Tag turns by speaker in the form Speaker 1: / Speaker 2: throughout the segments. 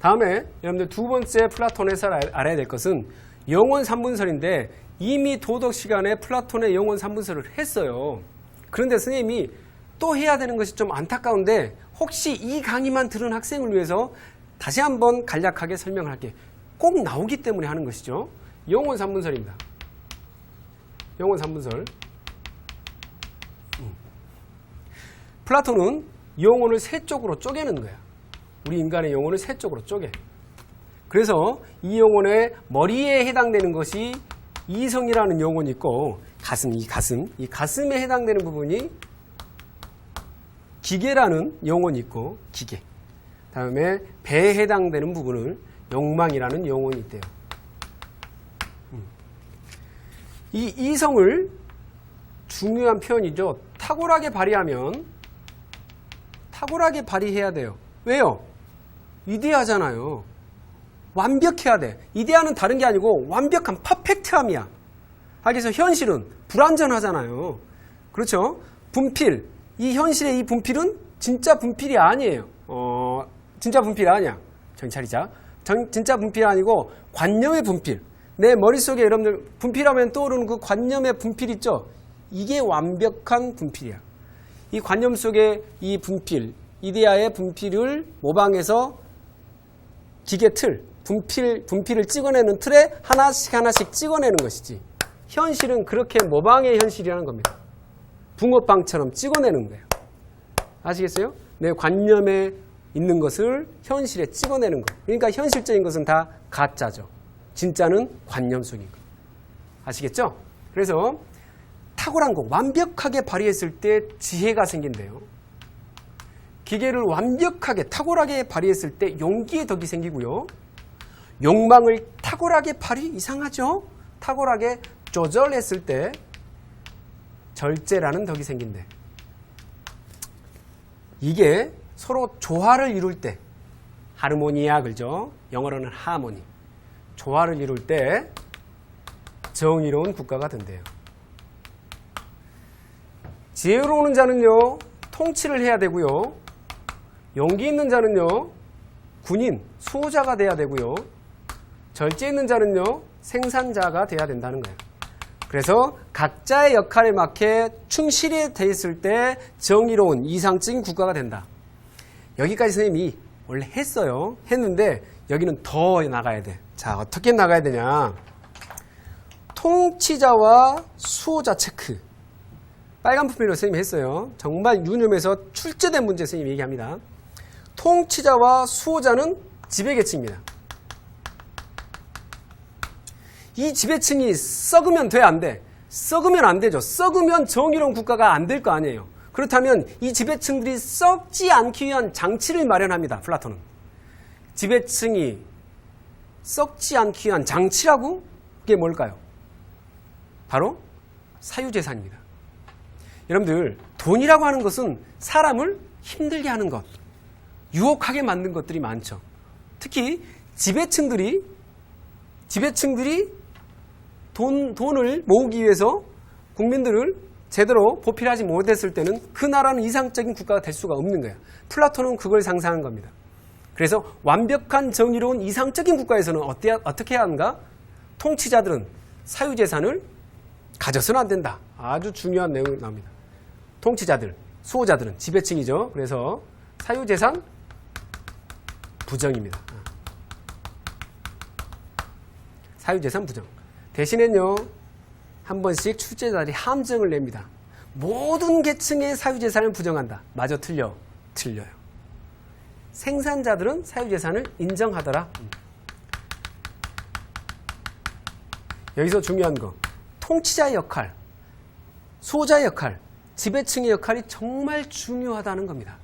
Speaker 1: 다음에 여러분들 두 번째 플라톤에서 알- 알아야 될 것은 영원 3분설인데 이미 도덕 시간에 플라톤의 영원 3분설을 했어요. 그런데 선생님이 또 해야 되는 것이 좀 안타까운데 혹시 이 강의만 들은 학생을 위해서 다시 한번 간략하게 설명을 할게요. 꼭 나오기 때문에 하는 것이죠. 영원 3분설입니다. 영원 3분설. 음. 플라톤은 영혼을 세 쪽으로 쪼개는 거야. 우리 인간의 영혼을 세 쪽으로 쪼개. 그래서 이 영혼의 머리에 해당되는 것이 이성이라는 영혼이 있고 가슴, 이 가슴, 이 가슴에 해당되는 부분이 기계라는 영혼이 있고 기계. 다음에 배에 해당되는 부분을 욕망이라는 영혼이 있대요. 음. 이 이성을 중요한 표현이죠. 탁월하게 발휘하면 탁월하게 발휘해야 돼요. 왜요? 위대하잖아요. 완벽해야 돼. 이데아는 다른 게 아니고 완벽한 퍼펙트함이야. 하기서 현실은 불완전하잖아요. 그렇죠? 분필. 이 현실의 이 분필은 진짜 분필이 아니에요. 어, 진짜 분필이 아니야. 차리자. 정- 진짜 분필이 아니고 관념의 분필. 내 머릿속에 여러분들 분필하면 떠오르는 그 관념의 분필 있죠? 이게 완벽한 분필이야. 이 관념 속에 이 분필, 이데아의 분필을 모방해서 기계 틀, 분필, 분필을 찍어내는 틀에 하나씩 하나씩 찍어내는 것이지. 현실은 그렇게 모방의 현실이라는 겁니다. 붕어빵처럼 찍어내는 거예요. 아시겠어요? 내 관념에 있는 것을 현실에 찍어내는 거. 그러니까 현실적인 것은 다 가짜죠. 진짜는 관념 속인 거. 아시겠죠? 그래서 탁월한 거, 완벽하게 발휘했을 때 지혜가 생긴대요. 기계를 완벽하게, 탁월하게 발휘했을 때 용기의 덕이 생기고요. 욕망을 탁월하게 발휘, 이상하죠? 탁월하게 조절했을 때 절제라는 덕이 생긴대. 이게 서로 조화를 이룰 때, 하르모니아, 그죠? 영어로는 하모니. 조화를 이룰 때 정의로운 국가가 된대요. 지혜로운 자는요, 통치를 해야 되고요. 용기 있는 자는요, 군인, 수호자가 돼야 되고요. 절제 있는 자는요, 생산자가 돼야 된다는 거예요. 그래서 각자의 역할에 맞게 충실히 돼 있을 때 정의로운 이상적인 국가가 된다. 여기까지 선생님이 원래 했어요. 했는데 여기는 더 나가야 돼. 자, 어떻게 나가야 되냐. 통치자와 수호자 체크. 빨간 부필로 선생님이 했어요. 정말 유념해서 출제된 문제 선생님이 얘기합니다. 통치자와 수호자는 지배계층입니다. 이 지배층이 썩으면 돼, 안 돼? 썩으면 안 되죠. 썩으면 정의로운 국가가 안 될 거 아니에요. 그렇다면 이 지배층들이 썩지 않기 위한 장치를 마련합니다. 플라톤은. 지배층이 썩지 않기 위한 장치라고? 그게 뭘까요? 바로 사유재산입니다. 여러분들, 돈이라고 하는 것은 사람을 힘들게 하는 것, 유혹하게 만든 것들이 많죠. 특히 지배층들이, 지배층들이 돈, 돈을 모으기 위해서 국민들을 제대로 보필하지 못했을 때는 그 나라는 이상적인 국가가 될 수가 없는 거예요. 플라톤은 그걸 상상한 겁니다. 그래서 완벽한 정의로운 이상적인 국가에서는 어때, 어떻게 해야 하는가? 통치자들은 사유재산을 가져서는 안 된다. 아주 중요한 내용이 나옵니다. 통치자들, 수호자들은 지배층이죠. 그래서 사유재산 부정입니다. 사유재산 부정. 대신엔요, 한 번씩 출제자들이 함정을 냅니다. 모든 계층의 사유재산을 부정한다. 마저 틀려. 틀려요. 생산자들은 사유재산을 인정하더라. 음. 여기서 중요한 거. 통치자의 역할, 수호자의 역할, 지배층의 역할이 정말 중요하다는 겁니다.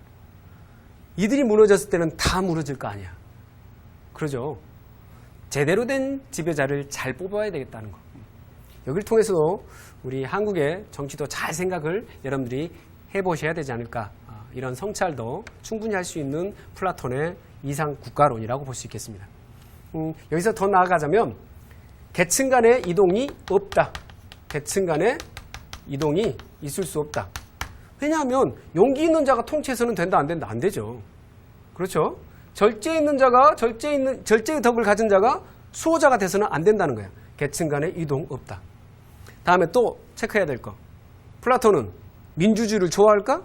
Speaker 1: 이들이 무너졌을 때는 다 무너질 거 아니야. 그러죠. 제대로 된 지배자를 잘 뽑아야 되겠다는 거. 여기를 통해서도 우리 한국의 정치도 잘 생각을 여러분들이 해보셔야 되지 않을까. 아, 이런 성찰도 충분히 할 수 있는 플라톤의 이상 국가론이라고 볼 수 있겠습니다. 음, 여기서 더 나아가자면 계층 간의 이동이 없다. 계층 간의 이동이 있을 수 없다. 왜냐하면 용기 있는 자가 통치해서는 된다 안 된다 안 되죠. 그렇죠? 절제에 있는 자가 절제에 있는 절제의 덕을 가진 자가 수호자가 돼서는 안 된다는 거야. 계층 간의 이동 없다. 다음에 또 체크해야 될 거. 플라톤은 민주주의를 좋아할까?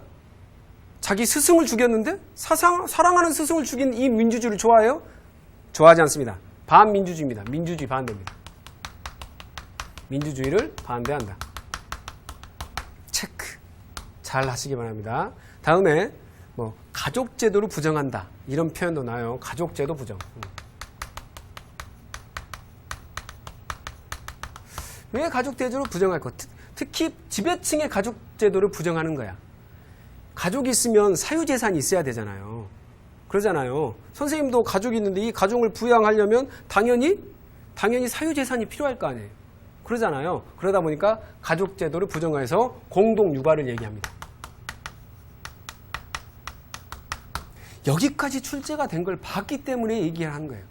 Speaker 1: 자기 스승을 죽였는데 사상, 사랑하는 스승을 죽인 이 민주주의를 좋아해요? 좋아하지 않습니다. 반민주주의입니다. 민주주의 반대입니다. 민주주의를 반대한다. 체크. 잘 하시기 바랍니다. 다음에 뭐 가족 제도를 부정한다. 이런 표현도 나요. 가족 제도 부정. 음. 왜 가족 제도를 부정할 것? 특- 특히 지배층의 가족 제도를 부정하는 거야. 가족이 있으면 사유 재산이 있어야 되잖아요. 그러잖아요. 선생님도 가족이 있는데 이 가족을 부양하려면 당연히 당연히 사유 재산이 필요할 거 아니에요. 그러잖아요. 그러다 보니까 가족 제도를 부정해서 공동 육아를 얘기합니다. 여기까지 출제가 된 걸 봤기 때문에 얘기를 하는 거예요.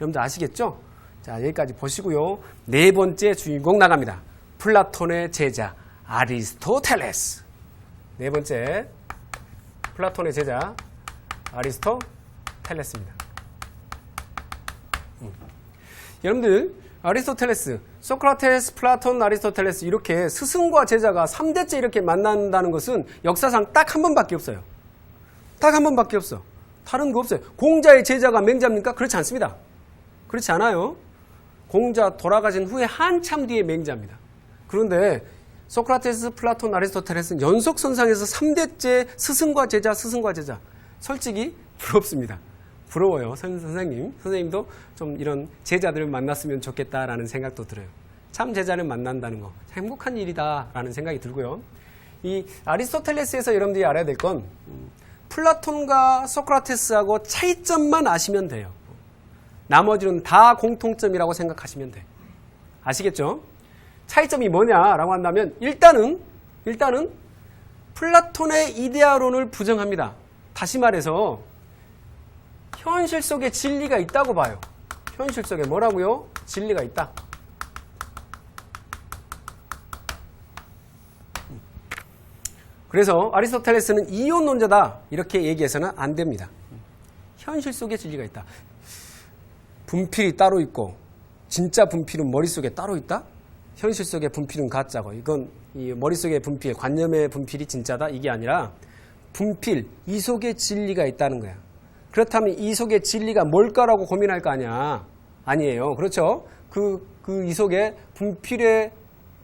Speaker 1: 여러분들 아시겠죠? 자, 여기까지 보시고요. 네 번째 주인공 나갑니다. 플라톤의 제자 아리스토텔레스. 네 번째 플라톤의 제자 아리스토텔레스입니다. 음. 여러분들 아리스토텔레스, 소크라테스, 플라톤, 아리스토텔레스 이렇게 스승과 제자가 3대째 이렇게 만난다는 것은 역사상 딱 한 번밖에 없어요. 딱 한 번밖에 없어. 다른 거 없어요. 공자의 제자가 맹자입니까? 그렇지 않습니다. 그렇지 않아요. 공자 돌아가신 후에 한참 뒤에 맹자입니다. 그런데 소크라테스, 플라톤, 아리스토텔레스는 연속선상에서 3대째 스승과 제자, 스승과 제자. 솔직히 부럽습니다. 부러워요. 선- 선생님. 선생님도 좀 이런 제자들을 만났으면 좋겠다라는 생각도 들어요. 참 제자를 만난다는 거. 참 행복한 일이다라는 생각이 들고요. 이 아리스토텔레스에서 여러분들이 알아야 될건 음, 플라톤과 소크라테스하고 차이점만 아시면 돼요. 나머지는 다 공통점이라고 생각하시면 돼. 아시겠죠? 차이점이 뭐냐라고 한다면 일단은 일단은 플라톤의 이데아론을 부정합니다. 다시 말해서 현실 속에 진리가 있다고 봐요. 현실 속에 뭐라고요? 진리가 있다. 그래서 아리스토텔레스는 이혼론자다 이렇게 얘기해서는 안 됩니다. 현실 속에 진리가 있다. 분필이 따로 있고 진짜 분필은 머릿속에 따로 있다? 현실 속의 분필은 가짜고 이건 이 머릿속의 분필, 관념의 분필이 진짜다 이게 아니라 분필 이 속에 진리가 있다는 거야. 그렇다면 이 속에 진리가 뭘까라고 고민할 거 아니야. 아니에요. 그렇죠? 그, 그 이 속에 분필의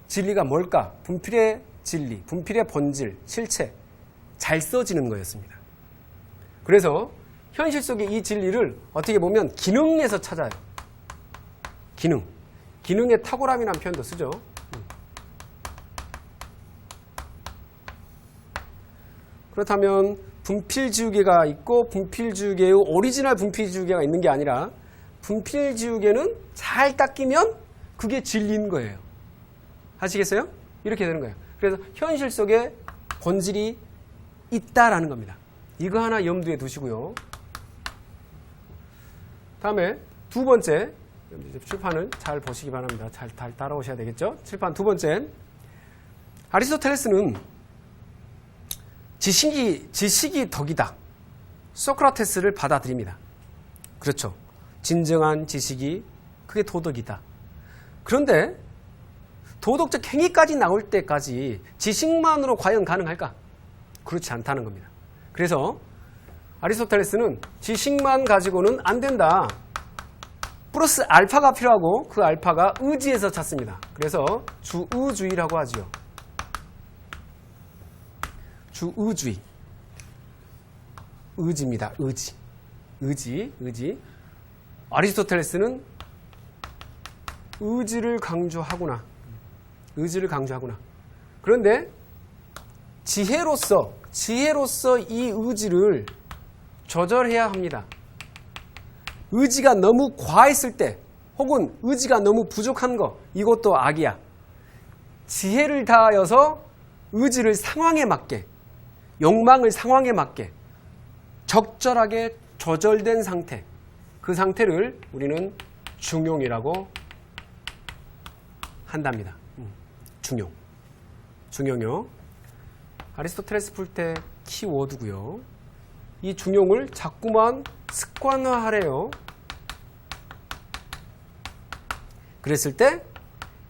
Speaker 1: 진리가 뭘까? 분필의 진리, 분필의 본질, 실체. 잘 써지는 거였습니다. 그래서 현실 속의 이 진리를 어떻게 보면 기능에서 찾아요. 기능. 기능의 탁월함이라는 표현도 쓰죠. 음. 그렇다면 분필 지우개가 있고 분필 지우개의 오리지널 분필 지우개가 있는 게 아니라 분필 지우개는 잘 닦이면 그게 진리인 거예요. 아시겠어요? 이렇게 되는 거예요. 그래서 현실 속에 본질이 있다라는 겁니다. 이거 하나 염두에 두시고요. 다음에 두 번째 칠판을 잘 보시기 바랍니다. 잘, 잘 따라오셔야 되겠죠? 칠판 두 번째 아리스토텔레스는 지식이 지식이 덕이다. 소크라테스를 받아들입니다. 그렇죠. 진정한 지식이 그게 도덕이다. 그런데 도덕적 행위까지 나올 때까지 지식만으로 과연 가능할까? 그렇지 않다는 겁니다. 그래서 아리스토텔레스는 지식만 가지고는 안 된다. 플러스 알파가 필요하고 그 알파가 의지에서 찾습니다. 그래서 주의주의라고 하지요. 주의주의. 의지입니다. 의지. 의지, 의지. 아리스토텔레스는 의지를 강조하구나. 의지를 강조하구나. 그런데 지혜로서, 지혜로서 이 의지를 조절해야 합니다. 의지가 너무 과했을 때, 혹은 의지가 너무 부족한 거, 이것도 악이야. 지혜를 다하여서 의지를 상황에 맞게, 욕망을 상황에 맞게, 적절하게 조절된 상태, 그 상태를 우리는 중용이라고 한답니다. 음, 중용. 중용요. 아리스토텔레스 풀 때 키워드고요. 이 중용을 자꾸만 습관화하래요. 그랬을 때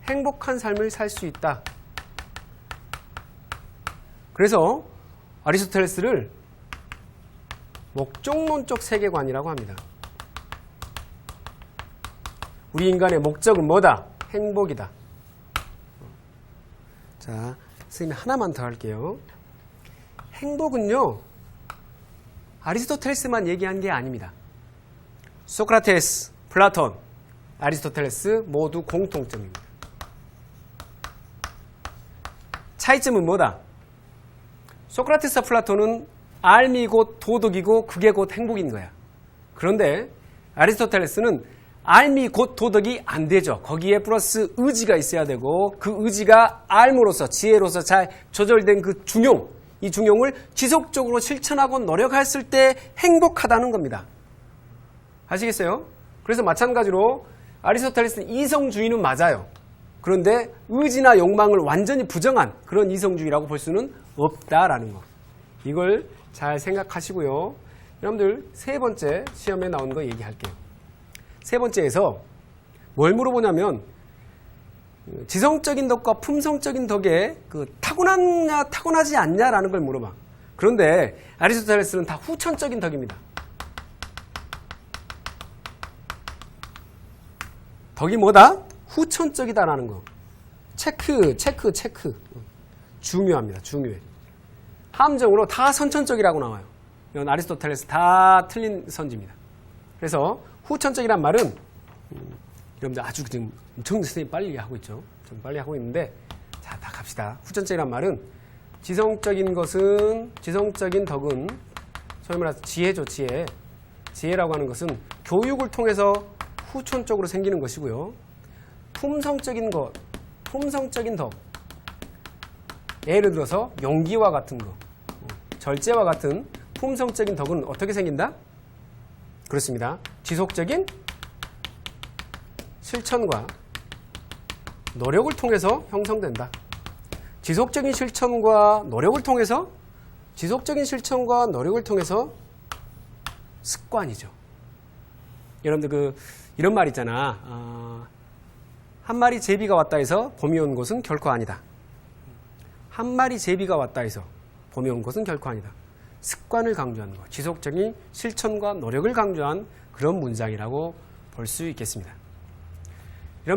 Speaker 1: 행복한 삶을 살 수 있다. 그래서 아리스토텔레스를 목적론적 세계관이라고 합니다. 우리 인간의 목적은 뭐다? 행복이다. 자, 선생님 하나만 더 할게요. 행복은요, 아리스토텔레스만 얘기한 게 아닙니다. 소크라테스, 플라톤, 아리스토텔레스 모두 공통점입니다. 차이점은 뭐다? 소크라테스와 플라톤은 알미 곧 도덕이고 그게 곧 행복인 거야. 그런데 아리스토텔레스는 알미 곧 도덕이 안 되죠. 거기에 플러스 의지가 있어야 되고 그 의지가 알므로서 지혜로서 잘 조절된 그 중용, 이 중용을 지속적으로 실천하고 노력했을 때 행복하다는 겁니다. 아시겠어요? 그래서 마찬가지로 아리스토텔레스는 이성주의는 맞아요. 그런데 의지나 욕망을 완전히 부정한 그런 이성주의라고 볼 수는 없다라는 거. 이걸 잘 생각하시고요. 여러분들 세 번째 시험에 나온 거 얘기할게요. 세 번째에서 뭘 물어보냐면 지성적인 덕과 품성적인 덕에 그 타고났냐 타고나지 않냐라는 걸 물어봐. 그런데 아리스토텔레스는 다 후천적인 덕입니다. 덕이 뭐다? 후천적이다라는 거. 체크, 체크, 체크. 중요합니다. 중요해. 함정으로 다 선천적이라고 나와요. 이건 아리스토텔레스 다 틀린 선지입니다. 그래서 후천적이란 말은 음, 여러분들 아주 지금 엄청 선생님 빨리 하고 있죠. 좀 빨리 하고 있는데 자, 다 갑시다. 후천적이란 말은 지성적인 것은 지성적인 덕은 소위 말해서 지혜죠, 지혜. 지혜라고 하는 것은 교육을 통해서 후천적으로 생기는 것이고요. 품성적인 것, 품성적인 덕. 예를 들어서 용기와 같은 거, 절제와 같은 품성적인 덕은 어떻게 생긴다? 그렇습니다. 지속적인 실천과 노력을 통해서 형성된다. 지속적인 실천과 노력을 통해서 지속적인 실천과 노력을 통해서 습관이죠. 여러분들 그 이런 말 있잖아. 어, 한 마리 제비가 왔다 해서 봄이 온 곳은 결코 아니다. 한 마리 제비가 왔다 해서 봄이 온 곳은 결코 아니다. 습관을 강조하는 것, 지속적인 실천과 노력을 강조한 그런 문장이라고 볼 수 있겠습니다.